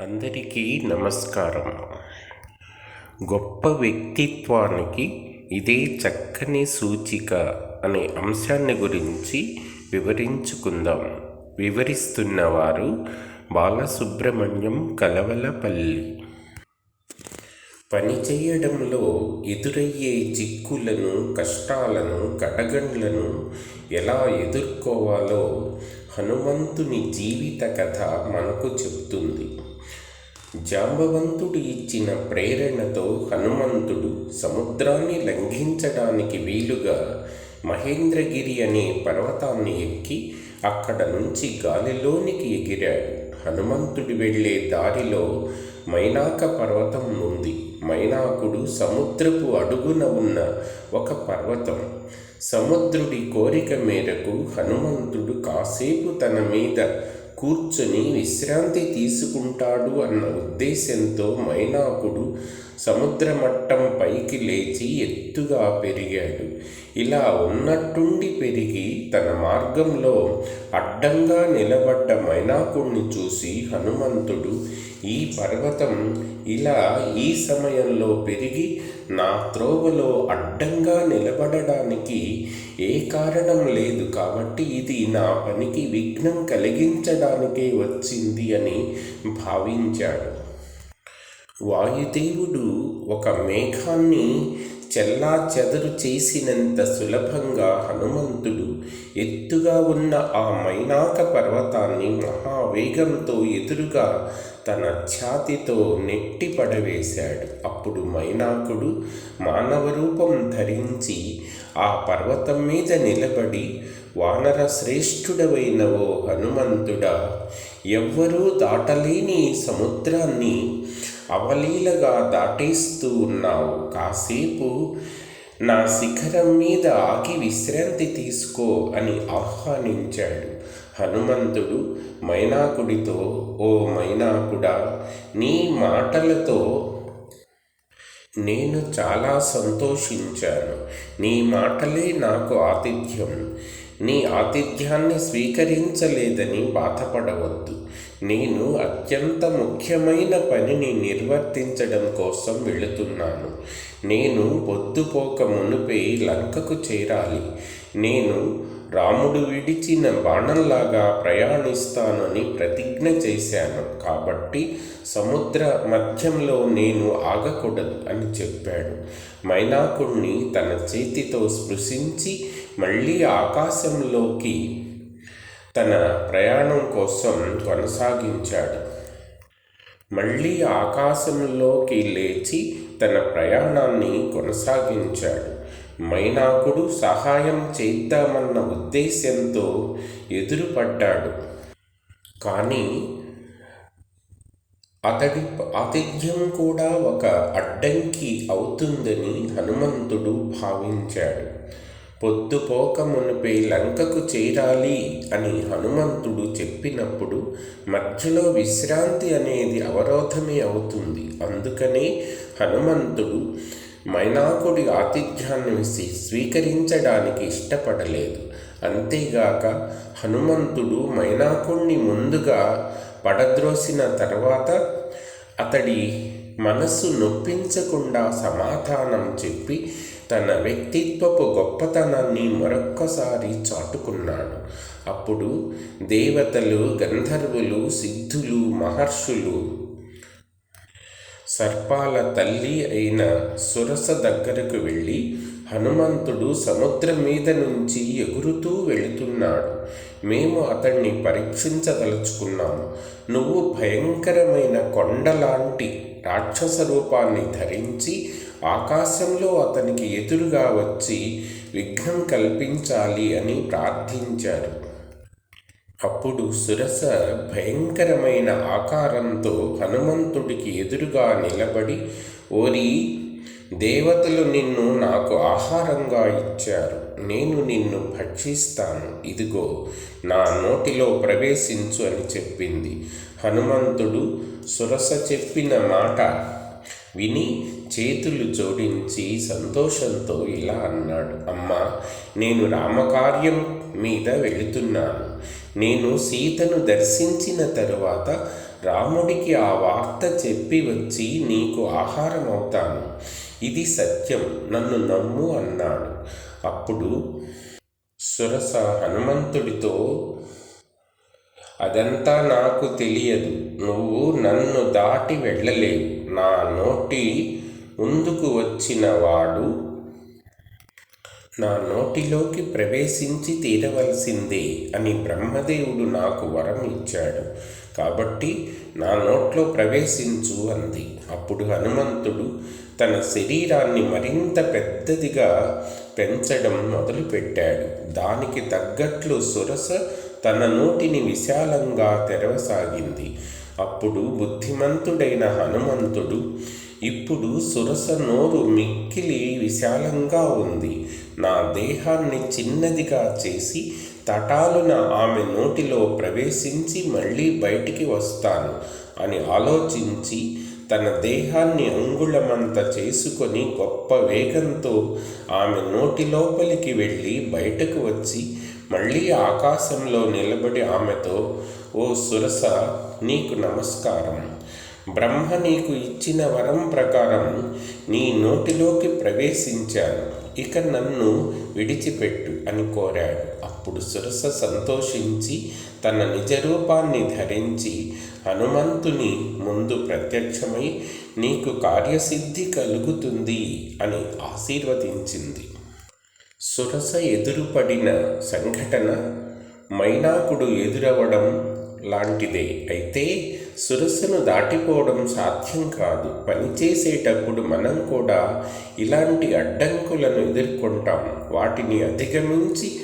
అందరికీ నమస్కారం. గొప్ప వ్యక్తిత్వానికి ఇదే చక్కని సూచిక అనే అంశాన్ని గురించి వివరించుకుందాం. వివరిస్తున్నవారు బాలసుబ్రహ్మణ్యం కలవలపల్లి. పనిచేయడంలో ఎదురయ్యే చిక్కులను కష్టాలను కడగండ్లను ఎలా ఎదుర్కోవాలో హనుమంతుని జీవిత కథ మనకు చెప్తుంది జాంబవంతుడు ఇచ్చిన ప్రేరణతో హనుమంతుడు సముద్రాన్ని లంఘించడానికి వీలుగా మహేంద్రగిరి అనే పర్వతాన్ని ఎక్కి అక్కడ నుంచి గాలిలోనికి ఎగిరాడు. హనుమంతుడు వెళ్ళే దారిలో మైనాక పర్వతం ఉంది. మైనాకుడు సముద్రపు అడుగున ఉన్న ఒక పర్వతం. సముద్రుడి కోరిక మేరకు హనుమంతుడు కాసేపు తన మీద కూర్చొని విశ్రాంతి తీసుకుంటాడు అన్న ఉద్దేశంతో మైనాకుడు సముద్ర మట్టం పైకి లేచి ఎత్తుగా పెరిగాడు. ఇలా ఉన్నట్టుండి పెరిగి తన మార్గంలో అడ్డంగా నిలబడ్డ మైనాకుణ్ణి చూసి హనుమంతుడు ఈ పర్వతం ఇలా ఈ సమయంలో పెరిగి నా త్రోవలో అడ్డంగా నిలబడడానికి ఏ కారణం లేదు కాబట్టి ఇది నా పనికి విఘ్నం కలిగించడానికే వచ్చింది అని భావించాడు. వాయుదేవుడు ఒక మేఘాన్ని చెల్లా చెదరు చేసినంత సులభంగా హనుమంతుడు ఎత్తుగా ఉన్న ఆ మైనాక పర్వతాన్ని మహావేగంతో ఎదురుగా తన ఛాతితో నెట్టి పడవేశాడు. అప్పుడు మైనాకుడు మానవ రూపం ధరించి ఆ పర్వతం మీద నిలబడి వానర శ్రేష్ఠుడవైన ఓ హనుమంతుడా ఎవ్వరూ దాటలేని సముద్రాన్ని అవలీలగా దాటేస్తూ ఉన్నావు. కాసేపు నా శిఖరం మీద ఆగి విశ్రాంతి తీసుకో అని ఆహ్వానించాడు. హనుమంతుడు మైనాకుడితో ఓ మైనాకుడా నీ మాటలతో నేను చాలా సంతోషించాను. నీ మాటలే నాకు ఆతిథ్యం. నీ ఆతిథ్యాన్ని స్వీకరించలేదని బాధపడవద్దు. నేను అత్యంత ముఖ్యమైన పనిని నిర్వర్తించడం కోసం వెళుతున్నాను. నేను పొద్దుపోక మునుపే లంకకు చేరాలి. నేను రాముడు విడిచిన బాణంలాగా ప్రయాణిస్తానని ప్రతిజ్ఞ చేశాను. కాబట్టి సముద్ర మధ్యంలో నేను ఆగకూడదు అని చెప్పాడు. మైనాకుణ్ణి తన చేతితో స్పృశించి మళ్ళీ ఆకాశంలోకి తన ప్రయాణం కోసం కొనసాగించాడు. మళ్ళీ ఆకాశంలోకి లేచి తన ప్రయాణాన్ని కొనసాగించాడు. మైనాకుడు సహాయం చేద్దామన్న ఉద్దేశంతో ఎదురుపడ్డాడు. కానీ అతడి ఆతిథ్యం కూడా ఒక అడ్డంకి అవుతుందని హనుమంతుడు భావించాడు. పొద్దుపోక మునిపే లంకకు చేరాలి అని హనుమంతుడు చెప్పినప్పుడు మధ్యలో విశ్రాంతి అనేది అవరోధమే అవుతుంది. అందుకనే హనుమంతుడు మైనాకుడి ఆతిథ్యాన్ని స్వీకరించడానికి ఇష్టపడలేదు. అంతేగాక హనుమంతుడు మైనాకుడిని ముందుగా పడద్రోసిన తర్వాత అతడి మనస్సు నొప్పించకుండా సమాధానం చెప్పి తన వ్యక్తిత్వపు గొప్పతనాన్ని మరొక్కసారి చాటుకున్నాడు. అప్పుడు దేవతలు గంధర్వులు సిద్ధులు మహర్షులు సర్పాల తల్లి అయిన సురస దగ్గరకు వెళ్ళి హనుమంతుడు సముద్రం మీద నుంచి ఎగురుతూ వెళుతున్నాడు. మేము అతన్ని పరీక్షించదలుచుకున్నాము. నువ్వు భయంకరమైన కొండలాంటి రాక్షస రూపాన్ని ధరించి ఆకాశంలో అతనికి ఎదురుగా వచ్చి విఘ్నం కల్పించాలి అని ప్రార్థించారు. అప్పుడు సురస భయంకరమైన ఆకారంతో హనుమంతుడికి ఎదురుగా నిలబడి ఓరి దేవతలు నిన్ను నాకు ఆహారంగా ఇచ్చారు. నేను నిన్ను భక్షిస్తాను. ఇదిగో నా నోటిలో ప్రవేశించు అని చెప్పింది. హనుమంతుడు సురస చెప్పిన మాట విని చేతులు జోడించి సంతోషంతో ఇలా అన్నాడు అమ్మా నేను రామకార్యం మీద వెళుతున్నాను. నేను సీతను దర్శించిన తరువాత రాముడికి ఆ వార్త చెప్పి వచ్చి నీకు ఆహారం అవుతాను ఇది సత్యం నన్ను నమ్ము అన్నాడు. అప్పుడు సురస హనుమంతుడితో అదంతా నాకు తెలియదు. నువ్వు నన్ను దాటి వెళ్ళలేవు. నా నోటి ముందుకు వచ్చిన వాడు నా నోటిలోకి ప్రవేశించి తీరవలసిందే అని బ్రహ్మదేవుడు నాకు వరం ఇచ్చాడు. కాబట్టి నా నోట్లో ప్రవేశించు అంది. అప్పుడు హనుమంతుడు తన శరీరాన్ని మరింత పెద్దదిగా పెంచడం మొదలుపెట్టాడు. దానికి తగ్గట్లు సురస తన నోటిని విశాలంగా తెరవసాగింది. అప్పుడు బుద్ధిమంతుడైన హనుమంతుడు ఇప్పుడు సురస నోరు మిక్కిలి విశాలంగా ఉంది. నా దేహాన్ని చిన్నదిగా చేసి తటాలున ఆమె నోటిలో ప్రవేశించి మళ్ళీ బయటికి వస్తాను అని ఆలోచించి తన దేహాన్ని అంగుళమంత చేసుకొని గొప్ప వేగంతో ఆమె నోటి లోపలికి వెళ్ళి బయటకు వచ్చి మళ్ళీ ఆకాశంలో నిలబడి ఆమెతో ఓ సురస నీకు నమస్కారం. బ్రహ్మ నీకు ఇచ్చిన వరం ప్రకారం నీ నోటిలోకి ప్రవేశించాను. ఇక నన్ను విడిచిపెట్టు అని కోరాడు. అప్పుడు సురస సంతోషించి తన నిజ రూపాన్ని ధరించి హనుమంతుని ముందు ప్రత్యక్షమై నీకు కార్యసిద్ధి కలుగుతుంది అని ఆశీర్వదించింది. సురస ఎదురుపడిన సంఘటన మైనాకుడు ఎదురవడం లాంటిదే. అయితే సురస్సును దాటిపోవడం సాధ్యం కాదు. పనిచేసేటప్పుడు మనం కూడా ఇలాంటి అడ్డంకులను ఎదుర్కొంటాం. వాటిని అధిగమించి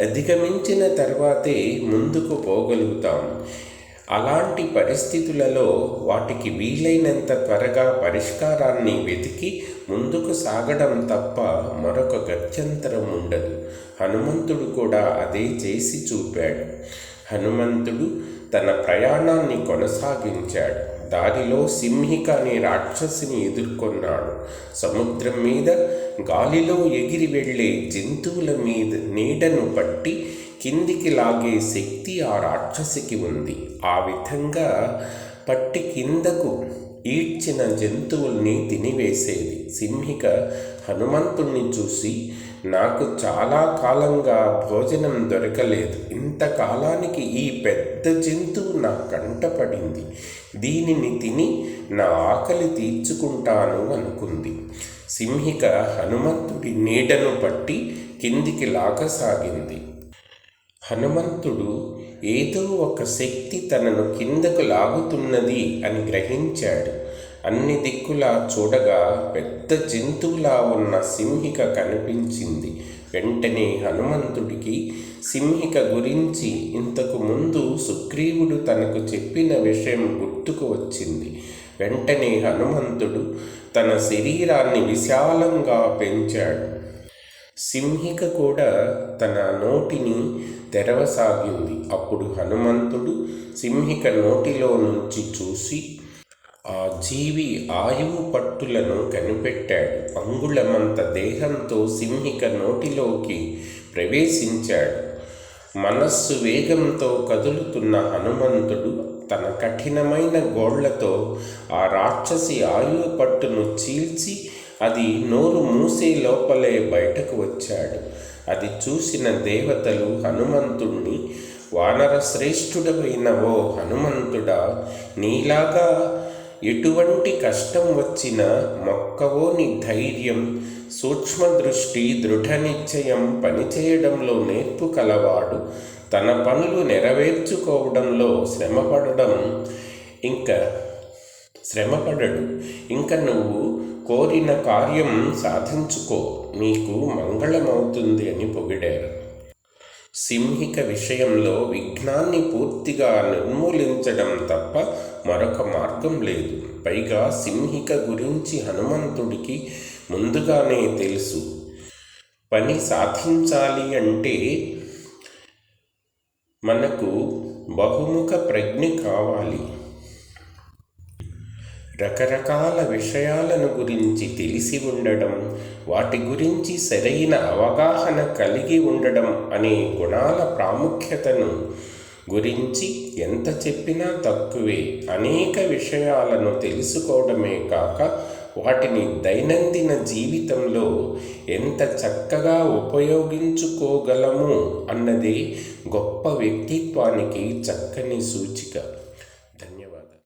అధిగమించిన తర్వాతే ముందుకు పోగలుగుతాం. అలాంటి పరిస్థితులలో వాటికి వీలైనంత త్వరగా పరిష్కారాన్ని వెతికి ముందుకు సాగడం తప్ప మరొక గత్యంతరం ఉండదు. హనుమంతుడు కూడా అదే చేసి చూపాడు. హనుమంతుడు తన ప్రయాణాన్ని కొనసాగించాడు. దారిలో సింహిక అనే రాక్షసిని ఎదుర్కొన్నాడు. సముద్రం మీద గాలిలో ఎగిరి వెళ్ళే జంతువుల మీద నీడను పట్టి కిందికి లాగే శక్తి ఆ రాక్షసికి ఉంది. ఆ విధంగా పట్టి కిందకు ఈడ్చిన జంతువుల్ని తినివేసేది. సింహిక హనుమంతుణ్ణి చూసి నాకు చాలా కాలంగా భోజనం దొరకలేదు. ఇంతకాలానికి ఈ పెద్ద జంతువు నా కంటపడింది దీనిని తిని నా ఆకలి తీర్చుకుంటాను అనుకుంది. సింహిక హనుమంతుడి నీడను పట్టి కిందికి లాగసాగింది. హనుమంతుడు ఏదో ఒక శక్తి తనను కిందకు లాగుతున్నది అని గ్రహించాడు. అన్ని దిక్కులా చూడగా పెద్ద జంతువులా ఉన్న సింహిక కనిపించింది. వెంటనే హనుమంతుడికి సింహిక గురించి ఇంతకు ముందు సుగ్రీవుడు తనకు చెప్పిన విషయం గుర్తుకు వచ్చింది. వెంటనే హనుమంతుడు తన శరీరాన్ని విశాలంగా పెంచాడు. సింహిక కూడా తన నోటిని తెరవసాగింది. అప్పుడు హనుమంతుడు సింహిక నోటిలో నుంచి చూసి ఆ జీవి ఆయువు పట్టులను కనిపెట్టాడు. అంగుళమంత దేహంతో సింహిక నోటిలోకి ప్రవేశించాడు. మనస్సు వేగంతో కదులుతున్న హనుమంతుడు తన కఠినమైన గోళ్ళతో ఆ రాక్షసి ఆయువు పట్టును చీల్చి అది నోరు మూసే లోపలే బయటకు వచ్చాడు. అది చూసిన దేవతలు హనుమంతుణ్ణి వానర శ్రేష్ఠుడమైన ఓ హనుమంతుడా నీలాగా ఎటువంటి కష్టం వచ్చినా మొక్కవోని ధైర్యం సూక్ష్మదృష్టి దృఢ నిశ్చయం పనిచేయడంలో నేర్పు కలవాడు. తన పనులు నెరవేర్చుకోవడంలో శ్రమపడడం ఇంకా శ్రమపడడు. ఇంకా నువ్వు కోరిన కార్యం సాధించుకో. నీకు మంగళమవుతుంది అని పొగిడారు. సింహిక విషయంలో విఘ్నాన్ని పూర్తిగా నిర్మూలించడం తప్ప మరొక మార్గం లేదు. పైగా సింహిక గురించి హనుమంతుడికి ముందుగానే తెలుసు. పని సాధించాలి అంటే మనకు బహుముఖ ప్రజ్ఞ కావాలి. రకరకాల విషయాలను గురించి తెలిసి ఉండడం వాటి గురించి సరైన అవగాహన కలిగి ఉండడం అనే గుణాల ప్రాముఖ్యతను గురించి ఎంత చెప్పినా తక్కువే. అనేక విషయాలను తెలుసుకోవడమే కాక వాటిని దైనందిన జీవితంలో ఎంత చక్కగా ఉపయోగించుకోగలము అన్నది గొప్ప వ్యక్తిత్వానికి చక్కని సూచిక.